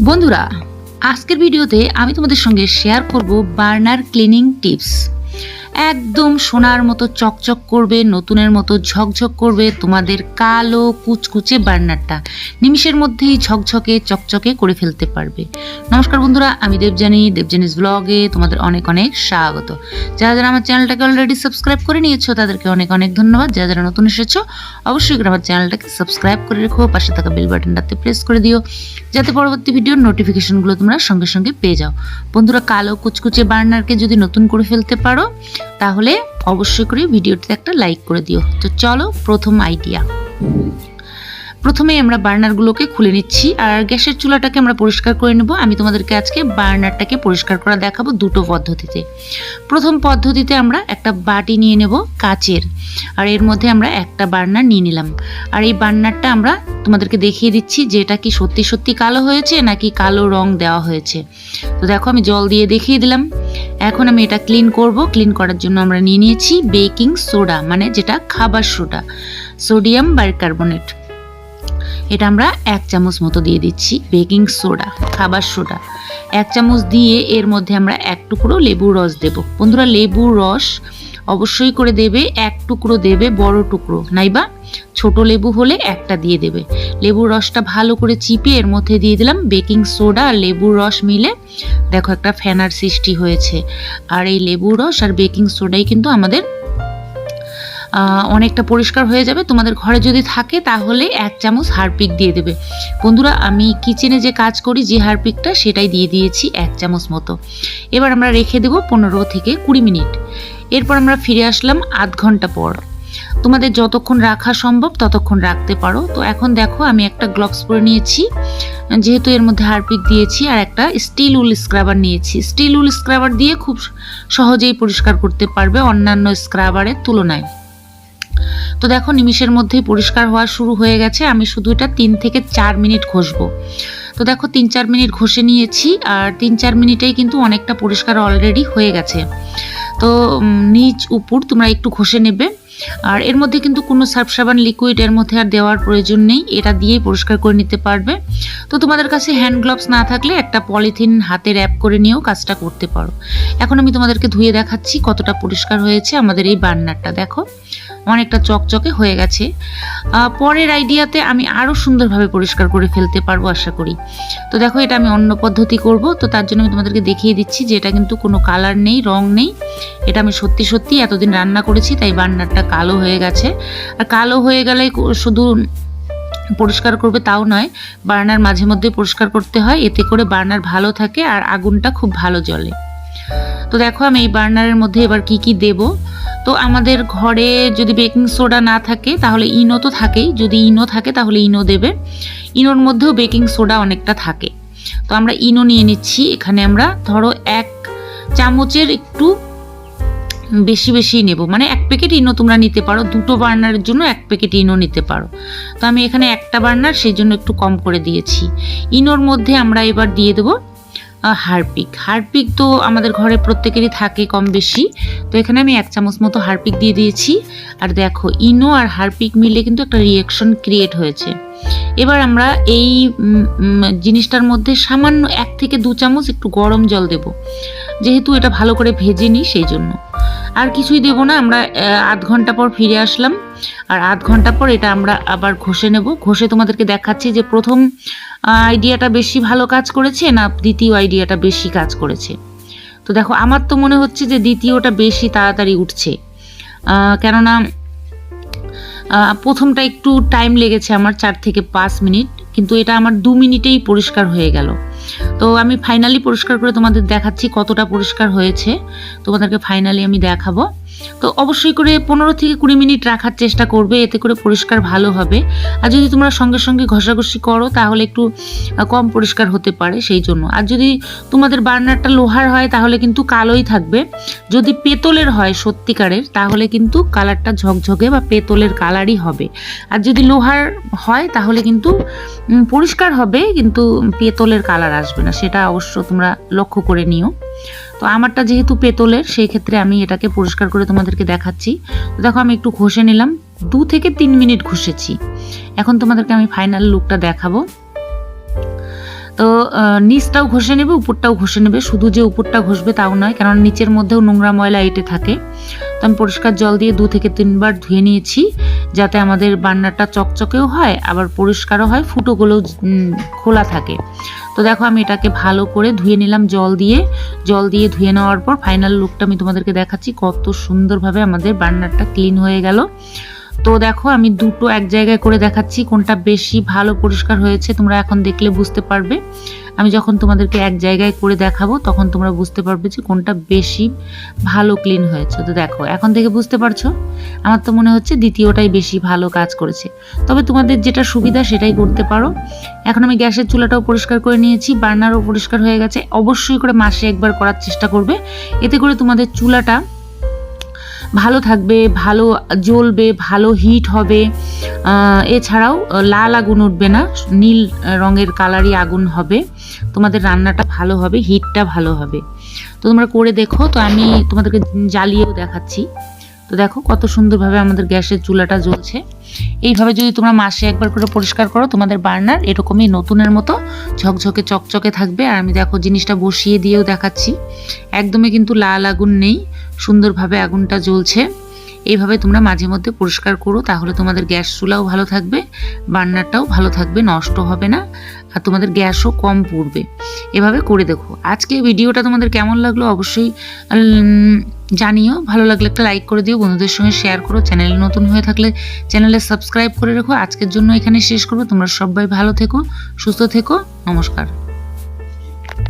বন্ধুরা আজকের ভিডিওতে আমি তোমাদের সঙ্গে শেয়ার করব বার্নার ক্লিনিং টিপস একদম সোনার মতো চকচক করবে, নতুনের মতো ঝকঝক করবে তোমাদের কালো কুচকুচে বার্নারটা। নিমিষের মধ্যেই ঝকঝকে, চকচকে করে ফেলতে পারবে। নমস্কার বন্ধুরা, আমি দেবজানি দেবজানিস ব্লগে তোমাদের অনেক অনেক স্বাগত। যারা যারা আমার চ্যানেলটাকে অলরেডি সাবস্ক্রাইব করে নিয়েছো, তাদেরকে অনেক অনেক ধন্যবাদ। যারা যারা নতুন এসেছ, অবশ্যই আমার চ্যানেলটাকে সাবস্ক্রাইব করে রেখো, পাশে থাকা বেল বাটনটাতে প্রেস করে দিও, যাতে পরবর্তী ভিডিওর নোটিফিকেশনগুলো তোমরা সঙ্গে সঙ্গে পেয়ে যাও। বন্ধুরা, কালো কুচকুচে বার্নারকে যদি নতুন করে ফেলতে পারো তাহলে অবশ্যই করে ভিডিওটিতে একটা লাইক করে দিও। তো চলো প্রথম আইডিয়া প্রথমে আমরা বার্নারগুলোকে খুলে নিচ্ছি আর গ্যাসের চুলাটাকে আমরা পরিষ্কার করে নেব। আমি তোমাদেরকে আজকে বার্নারটাকে পরিষ্কার করা দেখাবো দুটো পদ্ধতিতে। প্রথম পদ্ধতিতে আমরা একটা বাটি নিয়ে নেব কাচের। আর এর মধ্যে আমরা একটা বার্নার নিয়ে নিলাম। আর এই বার্নারটা আমরা তোমাদেরকে দেখিয়ে দিচ্ছি যে এটা কি সত্যি সত্যি কালো হয়েছে নাকি কালো রং দেওয়া হয়েছে। তো দেখো আমি জল দিয়ে দেখিয়ে দিলাম। এখন আমি এটা ক্লিন করব। ক্লিন করার জন্য আমরা নিয়ে নিয়েছি বেকিং সোডা মানে যেটা খাবার সোডা সোডিয়াম বাইকার্বনেট এটা আমরা এক চামচ মতো দিয়ে দিচ্ছি বেকিং সোডা খাবার সোডা এক চামচ দিয়ে এর মধ্যে আমরা এক টুকরো লেবুর রস দেব। বন্ধুরা, লেবুর রস অবশ্যই করে দেবে, এক টুকরো দেবে বড় টুকরো। নাইবা ছোট লেবু হলে একটা দিয়ে দেবে। লেবুর রসটা ভালো করে চিপে এর মধ্যে দিয়ে দিলাম বেকিং সোডা আর লেবুর রস মিলে। দেখো একটা ফ্যানার সৃষ্টি হয়েছে। আর এই লেবুর রস আর বেকিং সোডাই কিন্তু আমাদের অনেকটা পরিষ্কার হয়ে যাবে। তোমাদের ঘরে যদি থাকে তাহলে এক চামচ হারপিক দিয়ে দেবে। বন্ধুরা, আমি কিচেনে যে কাজ করি যে হারপিকটা সেটাই দিয়ে দিয়েছি এক চামচ মতো। এবার আমরা রেখে দেবো পনেরো থেকে কুড়ি মিনিট। এরপর আমরা ফিরে আসলাম আধ ঘণ্টা পর। তোমাদের যতক্ষণ রাখা সম্ভব ততক্ষণ রাখতে পারো। তো এখন দেখো, আমি একটা গ্লভস পরে নিয়েছি। যেহেতু এর মধ্যে হারপিক দিয়েছি আর একটা স্টিল উল স্ক্রাবার নিয়েছি। স্টিল উল স্ক্রাবার দিয়ে খুব সহজেই পরিষ্কার করতে পারবে অন্যান্য স্ক্রাবারের তুলনায়। তো দেখো, নিমিষের মধ্যেই পরিষ্কার হওয়া শুরু হয়ে গেছে। আমি শুধু এটা তিন থেকে চার মিনিট ঘষবো। তো দেখো, তিন চার মিনিট ঘষে নিয়েছি আর তিন চার মিনিটেই কিন্তু অনেকটা পরিষ্কার অলরেডি হয়ে গেছে। তো নিচ উপর তোমরা একটু ঘষে নেবে। আর এর মধ্যে কিন্তু কোনো সার্ফ সাবান লিকুইড এর মধ্যে আর দেওয়ার প্রয়োজন নেই। এটা দিয়েই পরিষ্কার করে নিতে পারবে। তো তোমাদের কাছে হ্যান্ড গ্লাভস না থাকলে একটা পলিথিন হাতে র্যাপ করে নিয়েও কাজটা করতে পারো। এখন আমি তোমাদেরকে ধুয়ে দেখাচ্ছি কতটা পরিষ্কার হয়েছে আমাদের এই বার্নারটা, দেখো। অনেকটা চকচকে হয়ে গেছে। পরের আইডিয়াতে আমি আরও সুন্দরভাবে পরিষ্কার করে ফেলতে পারব আশা করি। তো দেখো, এটা আমি অন্য পদ্ধতি করব। তো তার জন্য আমি তোমাদেরকে দেখিয়ে দিচ্ছি যে এটা কিন্তু কোনো কালার নেই, রং নেই। এটা আমি সত্যি সত্যি এতদিন রান্না করেছি, তাই বার্নারটা কালো হয়ে গেছে। আর কালো হয়ে গেলে শুধু পরিষ্কার করবে তাও নয়, বার্নার মাঝে মধ্যে পরিষ্কার করতে হয়, এতে করে বার্নার ভালো থাকে আর আগুনটা খুব ভালো জ্বলে। তো দেখো, আমি এই বার্নারের মধ্যে এবার কি কি দেব? তো আমাদের ঘরে যদি বেকিং সোডা না থাকে, তাহলে ইনো তো থাকেই। যদি ইনো থাকে, তাহলে ইনো দেবে। ইনোর মধ্যেও বেকিং সোডা অনেকটা থাকে। তো আমরা ইনো নিয়ে নিচ্ছি। এখানে আমরা ধরো এক চামচের একটু বেশি বেশি নেব। মানে এক প্যাকেট ইনো তোমরা নিতে পারো। দুটো বার্নারের জন্য এক প্যাকেট ইনো নিতে পারো। তো আমি এখানে একটা বার্নার, সেই জন্য একটু কম করে দিয়েছি। ইনোর মধ্যে আমরা এবার দিয়ে দেবো হারপিক। হারপিক তো আমাদের ঘরে প্রত্যেকেরই থাকে কম বেশি। তো এখানে আমি এক চামচ মতো হারপিক দিয়ে দিয়েছি। আর দেখো, ইনো আর হারপিক মিলে কিন্তু একটা রিয়েকশন ক্রিয়েট হয়েছে। এবার আমরা এই জিনিসটার মধ্যে সামান্য এক থেকে দু চামচ একটু গরম জল দেব। যেহেতু এটা ভালো করে ভেজে নিই, সেই জন্য। আর কিছুই দেবো না, আমরা আধ ঘণ্টা পর ফিরে আসলাম। আর আধ ঘণ্টা পর এটা আমরা আবার ঘষে নেব। ঘষে তোমাদেরকে দেখাচ্ছি যে প্রথম আইডিয়াটা বেশি ভালো কাজ করেছে না দ্বিতীয় আইডিয়াটা বেশি কাজ করেছে? তো দেখো, আমার তো মনে হচ্ছে যে দ্বিতীয়টা বেশি তাড়াতাড়ি উঠছে। কেননা প্রথমটা একটু টাইম লেগেছে আমার চার থেকে পাঁচ মিনিট কিন্তু এটা আমার দু মিনিটেই পরিষ্কার হয়ে গেল। তো আমি ফাইনালি পরিষ্কার করে তোমাদের দেখাচ্ছি কতটা পরিষ্কার হয়েছে। তোমাদেরকে ফাইনালি আমি দেখাবো। তো অবশ্যই করে পনেরো থেকে কুড়ি মিনিট রাখার চেষ্টা করবে, এতে করে পরিষ্কার ভালো হবে। আর যদি তোমরা সঙ্গে সঙ্গে ঘষাঘষি করো, তাহলে একটু কম পরিষ্কার হতে পারে সেই জন্য। আর যদি তোমাদের বার্নারটা লোহার হয়, তাহলে কিন্তু কালোই থাকবে। যদি পেতলের হয় সত্যিকারের, তাহলে কিন্তু কালারটা ঝকঝকে বা পেতলের কালারই হবে। আর যদি লোহার হয়, তাহলে কিন্তু পরিষ্কার হবে, কিন্তু পেতলের কালার আসবে না। সেটা অবশ্য তোমরা লক্ষ্য করে নিও। তো আমারটা যেহেতু পেতলের, সেই ক্ষেত্রে আমি এটাকে পরিষ্কার করে তোমাদেরকে দেখাচ্ছি। তো দেখো, আমি একটু ঘষে নিলাম। দু থেকে তিন মিনিট ঘষেছি। এখন তোমাদেরকে আমি ফাইনাল লুকটা দেখাবো। তো নিচটাও ঘষে নেবে, উপরটাও ঘষে নেবে। শুধু যে উপরটা ঘষবে তাও নয় কারণ নিচের মধ্যেও নোংরা ময়লা এঁটে থাকে। তো আমি পরিষ্কার জল দিয়ে দু থেকে তিনবার ধুয়ে নিয়েছি, যাতে আমাদের বান্নারটা চকচকেও হয়, আবার পরিষ্কারও হয় ফুটোগুলো খোলা থাকে। তো দেখো আমি এটাকে ভালো করে ধুয়ে নিলাম জল দিয়ে। জল দিয়ে ধুয়ে নেওয়ার পর ফাইনাল লুকটা আমি তোমাদেরকে দেখাচ্ছি, কত সুন্দরভাবে আমাদের বার্নারটা ক্লিন হয়ে গেল। তো দেখো আমি দুটো এক জায়গায় করে দেখাচ্ছি কোনটা বেশি ভালো পরিষ্কার হয়েছে, তোমরা এখন দেখলে বুঝতে পারবে। আমি যখন তোমাদেরকে এক জায়গায় করে দেখাবো, তখন তোমরা বুঝতে পারবে যে কোনটা বেশি ভালো ক্লিন হয়েছে। তো দেখো, এখন থেকে বুঝতে পারছ? আমার তো মনে হচ্ছে দ্বিতীয়টাই বেশি ভালো কাজ করেছে। তবে তোমাদের যেটা সুবিধা সেটাই করতে পারো। এখন আমি গ্যাসের চুলাটাও পরিষ্কার করে নিয়েছি, বার্নারও পরিষ্কার হয়ে গেছে। অবশ্যই করে মাসে একবার করার চেষ্টা করবে। এতে করে তোমাদের চুলাটা ভালো থাকবে, ভালো জ্বলবে, ভালো হিট হবে। এছাড়াও লাল আগুন উঠবে না, নীল রঙের কালারই আগুন হবে। তোমাদের রান্নাটা ভালো হবে হিটটা ভালো হবে। তো তোমরা করে দেখো, তো আমি তোমাদেরকে জ্বালিয়েও দেখাচ্ছি। তো দেখো কত সুন্দরভাবে আমাদের গ্যাসের চুলাটা জ্বলছে। এইভাবে যদি তোমরা মাসে একবার করে পরিষ্কার করো, তোমাদের বার্নার এরকমই নতুনের মতো ঝকঝকে, চকচকে থাকবে। আর আমি দেখো জিনিসটা বসিয়ে দিয়েও দেখাচ্ছি। একদমই কিন্তু লাল আগুন নেই, সুন্দরভাবে আগুনটা জ্বলছে। এইভাবে তোমরা মাঝে মধ্যে পরিষ্কার করো, তাহলে তোমাদের গ্যাস চুলাও ভালো থাকবে, বার্নারটাও ভালো থাকবে, নষ্ট হবে না, আর তোমাদের গ্যাসও কম পড়বে। এভাবে করে দেখো। আজকে ভিডিওটা তোমাদের কেমন লাগল অবশ্যই জানিও। ভালো লাগলে একটা লাইক করে দিও, বন্ধুদের সঙ্গে শেয়ার করো। চ্যানেলে নতুন হয়ে থাকলে চ্যানেলে সাবস্ক্রাইব করে রেখো। আজকের জন্য এখানে শেষ করব। তোমরা সবাই ভালো থেকো, সুস্থ থেকো। নমস্কার।